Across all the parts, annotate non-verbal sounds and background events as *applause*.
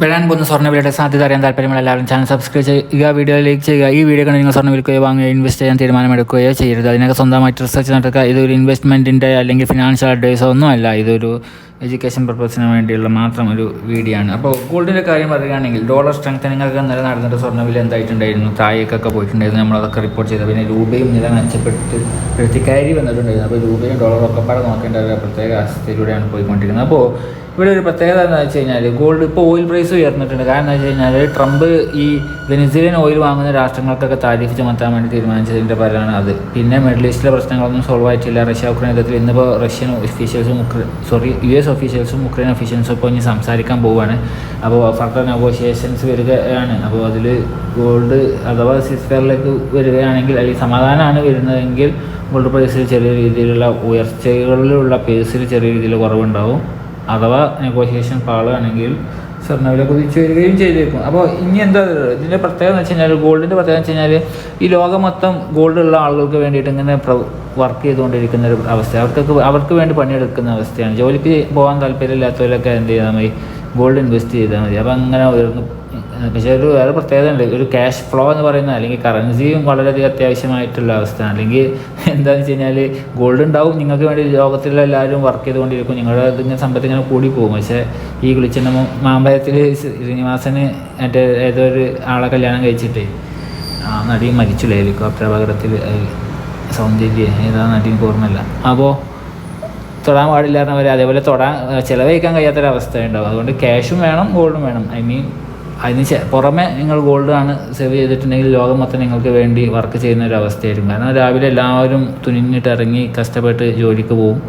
വരാൻ പോകുന്ന സ്വർണവിലയുടെ സാധ്യത അറിയാൻ താല്പര്യമുള്ള എല്ലാവരും ചാനൽ സബ്സ്ക്രൈബ് ചെയ്യുക വീഡിയോ ലൈക്ക് ചെയ്യുക. ഈ വീഡിയോ കണ്ട് നിങ്ങൾ സ്വർണ വിൽക്കുകയോ വാങ്ങുകയോ ഇൻവെസ്റ്റ് ചെയ്യാൻ തീരുമാനമെടുക്കുകയോ ചെയ്യരുത്. അതിനൊക്കെ സ്വന്തമായിട്ട് റിസർച്ച് നടക്കുക. ഇതൊരു ഇൻവെസ്റ്റ്മെന്റിന്റെ അല്ലെങ്കിൽ ഫിനാൻഷ്യൽ അഡ്വൈസോ ഒന്നുമല്ല. ഇതൊരു എഡ്യൂക്കേഷൻ പർപ്പസിന് വേണ്ടിയുള്ള മാത്രം ഒരു വീഡിയോ ആണ്. അപ്പോൾ ഗോൾഡിന്റെ കാര്യം പറയുകയാണെങ്കിൽ ഡോളർ സ്ട്രെങ്തനിങ് ഒക്കെ നില നടന്നിട്ട് സ്വർണവില എന്തായിട്ടുണ്ടായിരുന്നു? താഴേക്കൊക്കെ പോയിട്ടുണ്ടായിരുന്നു. നമ്മളതൊക്കെ റിപ്പോർട്ട് ചെയ്തത് പിന്നെ രൂപയും നില മെച്ചപ്പെട്ട് കയറി വന്നിട്ടുണ്ടായിരുന്നു. അപ്പോൾ രൂപയും ഡോളറും ഒക്കെ പാടെ നോക്കേണ്ട ഒരു പ്രത്യേക അവസ്ഥയിലൂടെയാണ് പോയിക്കൊണ്ടിരിക്കുന്നത്. അപ്പോൾ ഇവിടെ ഒരു പ്രത്യേകത എന്ന് വെച്ച് കഴിഞ്ഞാൽ ഗോൾഡ് ഇപ്പോൾ ഓയിൽ പ്രൈസ് ഉയർന്നിട്ടുണ്ട്. കാരണം എന്താ വെച്ച് കഴിഞ്ഞാൽ ട്രംപ് ഈ വെനിസിലിയൻ ഓയിൽ വാങ്ങുന്ന രാഷ്ട്രങ്ങൾക്കൊക്കെ താരിഫ് ചുമത്താൻ വേണ്ടി തീരുമാനിച്ചതിന്റെ പരമാണ് അത്. പിന്നെ മിഡിൽ ഈസ്റ്റിലെ പ്രശ്നങ്ങളൊന്നും സോൾവ് ആയിട്ടില്ല. റഷ്യ ഉക്രൈൻ യുദ്ധത്തിൽ ഇന്നിപ്പോൾ റഷ്യൻ ഒഫീഷ്യൽസും സോറി യു എസ് ഒഫീഷ്യൽസും ഉക്രൈൻ ഒഫീഷ്യൽസും ഇപ്പോൾ ഇനി സംസാരിക്കാൻ പോവുകയാണ് അപ്പോൾ ഫർദർ നെഗോഷിയേഷൻസ് വരികയാണ്. അപ്പോൾ അതിൽ ഗോൾഡ് അഥവാ സിസ്ഫെയറിലേക്ക് വരികയാണെങ്കിൽ അല്ലെങ്കിൽ സമാധാനമാണ് വരുന്നതെങ്കിൽ ഗോൾഡ് പ്രൈസിൽ ചെറിയ രീതിയിലുള്ള ഉയർച്ചകളിലുള്ള പേസിൽ ചെറിയ രീതിയിൽ കുറവുണ്ടാവും. അഥവാ നെഗോഷിയേഷൻ പാളുകയാണെങ്കിൽ സ്വർണവില കുതിച്ചു വരികയും ചെയ്തേക്കും. അപ്പോൾ ഇനി എന്താ ഇതിന്റെ പ്രത്യേകത എന്ന് വെച്ച് കഴിഞ്ഞാൽ ഗോൾഡിന്റെ പ്രത്യേകത എന്ന് വെച്ച് കഴിഞ്ഞാൽ ഈ ലോകം മൊത്തം ഗോൾഡ് ഉള്ള ആളുകൾക്ക് വേണ്ടിയിട്ട് ഇങ്ങനെ വർക്ക് ചെയ്തുകൊണ്ടിരിക്കുന്ന ഒരു അവസ്ഥ. അവർക്കൊക്കെ അവർക്ക് വേണ്ടി പണിയെടുക്കുന്ന അവസ്ഥയാണ്. ജോലിക്ക് പോകാൻ താല്പര്യമില്ലാത്തവരൊക്കെ എന്ത് ചെയ്താൽ മതി? ഗോൾഡ് ഇൻവെസ്റ്റ് ചെയ്താൽ മതി. അപ്പോൾ അങ്ങനെ ഉയർന്നു പക്ഷേ ഒരു വേറെ പ്രത്യേകത ഉണ്ട് ഒരു ക്യാഷ് ഫ്ലോ എന്ന് പറയുന്ന അല്ലെങ്കിൽ കറൻസിയും വളരെയധികം അത്യാവശ്യമായിട്ടുള്ള അവസ്ഥ അല്ലെങ്കിൽ എന്താണെന്ന് വെച്ച് കഴിഞ്ഞാൽ ഗോൾഡ് ഉണ്ടാവും. നിങ്ങൾക്ക് വേണ്ടി ലോകത്തിലുള്ള എല്ലാവരും വർക്ക് ചെയ്തുകൊണ്ടിരിക്കും. നിങ്ങളുടെ ഇതിങ്ങനെ സമ്പത്ത് ഇങ്ങനെ കൂടി പോകും പക്ഷേ ഈ വിളിച്ചിട്ട് മാമ്പഴത്തിൽ ശ്രീനിവാസന് മറ്റേ ഏതോ ഒരു ആളെ കല്യാണം കഴിച്ചിട്ട് ആ നടി മരിച്ചു ഹെലികോപ്റ്റർ അപകടത്തിൽ സൗന്ദര്യ ഏതാ നടി എനിക്ക് ഓർമ്മയില്ല. അപ്പോൾ തൊടാൻ പാടില്ലായിരുന്നവർ അതേപോലെ തൊടാൻ ചിലവഴിക്കാൻ കഴിയാത്തൊരവസ്ഥ ഉണ്ടാവും അതുകൊണ്ട് ക്യാഷും വേണം ഗോൾഡും വേണം. ഐ മീൻ അതിന് പുറമെ നിങ്ങൾ ഗോൾഡ് ആണ് സേവ് ചെയ്തിട്ടുണ്ടെങ്കിൽ ലോകം മൊത്തം നിങ്ങൾക്ക് വേണ്ടി വർക്ക് ചെയ്യുന്ന ഒരു അവസ്ഥയായിരിക്കും. കാരണം രാവിലെ എല്ലാവരും തുനിഞ്ഞിട്ട് ഇറങ്ങി കഷ്ടപ്പെട്ട് ജോലിക്ക് പോകും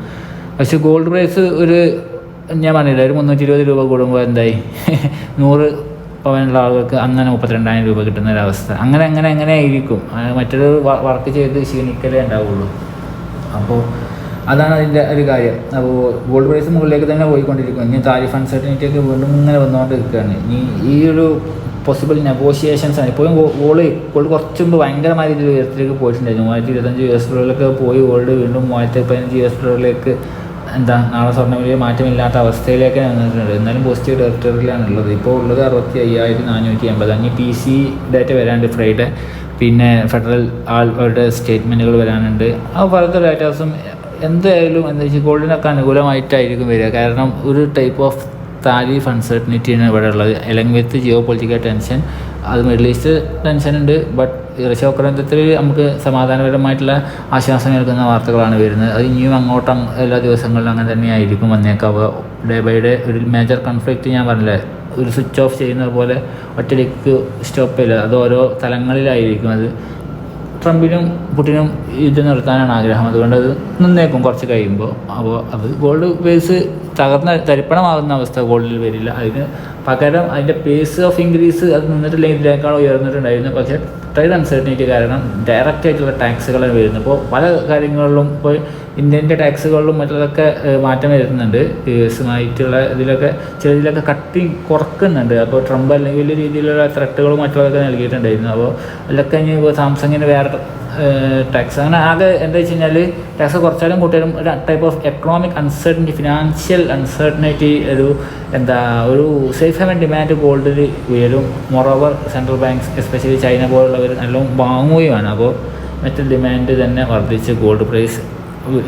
പക്ഷെ ഗോൾഡ് പ്രൈസ് ഒരു ഞാൻ പറഞ്ഞില്ല ഒരു മുന്നൂറ്റി ഇരുപത് രൂപ കൂടുമ്പോൾ എന്തായി? *laughs* നൂറ് പവനുള്ള ആളുകൾക്ക് അങ്ങനെ മുപ്പത്തിരണ്ടായിരം രൂപ കിട്ടുന്ന ഒരു അവസ്ഥ. അങ്ങനെ അങ്ങനെ അങ്ങനെ ആയിരിക്കും. മറ്റൊരു വർക്ക് ചെയ്ത് ക്ഷീണിക്കലേ ഉണ്ടാവുള്ളൂ. അപ്പോൾ അതാണ് അതിന്റെ ഒരു കാര്യം. അപ്പോൾ ഗോൾഡ് പ്രൈസ് മുകളിലേക്ക് തന്നെ പോയിക്കൊണ്ടിരിക്കും ഇനി താരിഫ് അൺസർട്ടനിറ്റി ഒക്കെ വീണ്ടും ഇങ്ങനെ വന്നുകൊണ്ട് ഇനി ഈ ഒരു പോസിബിൾ നെഗോഷിയേഷൻസ് ആണ്. ഇപ്പോഴും ഗോൾഡ് ഗോൾഡ് കുറച്ച് മുമ്പ് ഭയങ്കരമായ രീതിയിൽ ഉയരത്തിലേക്ക് പോയിട്ടുണ്ടായിരുന്നു. മൂവായിരത്തി ഇരുപത്തഞ്ച് യു എസ് ഡോളറിലൊക്കെ പോയി ഗോൾഡ് വീണ്ടും മൂവായിരത്തി പതിനഞ്ച് യു എസ് ഡോളറിലേക്ക് എന്താ നാളെ സ്വർണവില മാറ്റമില്ലാത്ത അവസ്ഥയിലേക്ക് വന്നിട്ടുണ്ട്. എന്നാലും പോസിറ്റീവ് ഡയറക്ടറിലാണ് ഉള്ളത്. ഇപ്പോൾ ഉള്ളത് അറുപത്തി അയ്യായിരത്തി നാനൂറ്റി എൺപത് അങ്ങനെ പി സി ഡേറ്റ വരാണ്ട് ഫ്രൈഡേ പിന്നെ ഫെഡറൽ ആൾ അവരുടെ സ്റ്റേറ്റ്മെന്റുകൾ വരാനുണ്ട്. ആ ഫർദർ ഡേറ്റാസും എന്തായാലും എന്താ വെച്ചാൽ ഗോൾഡിനൊക്കെ അനുകൂലമായിട്ടായിരിക്കും വരിക. കാരണം ഒരു ടൈപ്പ് ഓഫ് താരിഫ് അൺസർട്ടനിറ്റിയാണ് ഇവിടെ ഉള്ളത്. അല്ലെങ്കിൽ വിത്ത് ജിയോ പൊളിറ്റിക്കൽ ടെൻഷൻ അത് മിഡിൽ ഈസ്റ്റ് ടെൻഷൻ ഉണ്ട്. ബട്ട് റഷ്യ ഉക്രൈനത്തിൽ നമുക്ക് സമാധാനപരമായിട്ടുള്ള ആശ്വാസം നൽകുന്ന വാർത്തകളാണ് വരുന്നത്. അത് ഇനിയും അങ്ങോട്ടും എല്ലാ ദിവസങ്ങളിലും അങ്ങനെ തന്നെയായിരിക്കും വന്നേക്കാവുക ഡേ ബൈ ഡേ ഒരു മേജർ കൺഫ്ലിക്റ്റ് ഞാൻ പറഞ്ഞില്ലേ ഒരു സ്വിച്ച് ഓഫ് ചെയ്യുന്നത് പോലെ ഒറ്റയ്ക്ക് സ്റ്റോപ്പ് ചെയ്യില്ല അത് ഓരോ തലങ്ങളിലായിരിക്കും. അത് ട്രംപിനും പുടിനും യുദ്ധം നിർത്താനാണ് ആഗ്രഹം. അതുകൊണ്ട് അത് നിന്നേക്കും കുറച്ച് കഴിയുമ്പോൾ അപ്പോൾ അത് ഗോൾഡ് ബേസ് തകർന്ന തരിപ്പണമാകുന്ന അവസ്ഥ ഗോൾഡിൽ വരില്ല. അതിന് പകരം അതിന്റെ പേസ് ഓഫ് ഇൻക്രീസ് അത് നിന്നിട്ടില്ലെങ്കിൽ ഇതിനേക്കാൾ ഉയർന്നിട്ടുണ്ടായിരുന്നു. പക്ഷേ ട്രേഡ് അൺസർട്ടനിറ്റി കാരണം ഡയറക്റ്റ് ആയിട്ടുള്ള ടാക്സുകളാണ് വരുന്നത്. ഇപ്പോൾ പല കാര്യങ്ങളിലും ഇപ്പോൾ ഇന്ത്യന്റെ ടാക്സുകളിലും മറ്റുള്ളതൊക്കെ മാറ്റം വരുന്നുണ്ട്. യുഎസുമായിട്ടുള്ള ഇതിലൊക്കെ ചിലതിലൊക്കെ കട്ടി കുറക്കുന്നുണ്ട്. അപ്പോൾ ട്രംപ് അല്ലെങ്കിൽ വലിയ രീതിയിലുള്ള ത്രട്ടുകളും മറ്റുള്ളതൊക്കെ നൽകിയിട്ടുണ്ടായിരുന്നു. അപ്പോൾ അതിലൊക്കെ ഇനി ഇപ്പോൾ സാംസങ്ങിന് വേറെ ടാക്സ് അങ്ങനെ ആകെ എന്താ വെച്ച് കഴിഞ്ഞാൽ ടാക്സ് കുറച്ചാലും കൂട്ടിയാലും ഒരു type of economic uncertainty financial uncertainty ഒരു എന്താ ഒരു സേഫ് ഹെവൻ ഡിമാൻഡ് ഗോൾഡിൽ ഉയരും. Moreover central banks especially China പോലുള്ളവർ നല്ലോണം വാങ്ങുകയുമാണ് അപ്പോൾ മെറ്റൽ ഡിമാൻഡ് തന്നെ വർദ്ധിച്ച് ഗോൾഡ് പ്രൈസ്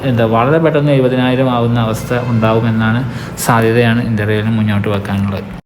എന്താ വളരെ പെട്ടെന്ന് എഴുപതിനായിരം ആവുന്ന അവസ്ഥ ഉണ്ടാവുമെന്നാണ് സാധ്യതയാണ് ഇന്ത്യയിലും മുന്നോട്ട് വെക്കാനുള്ളത്.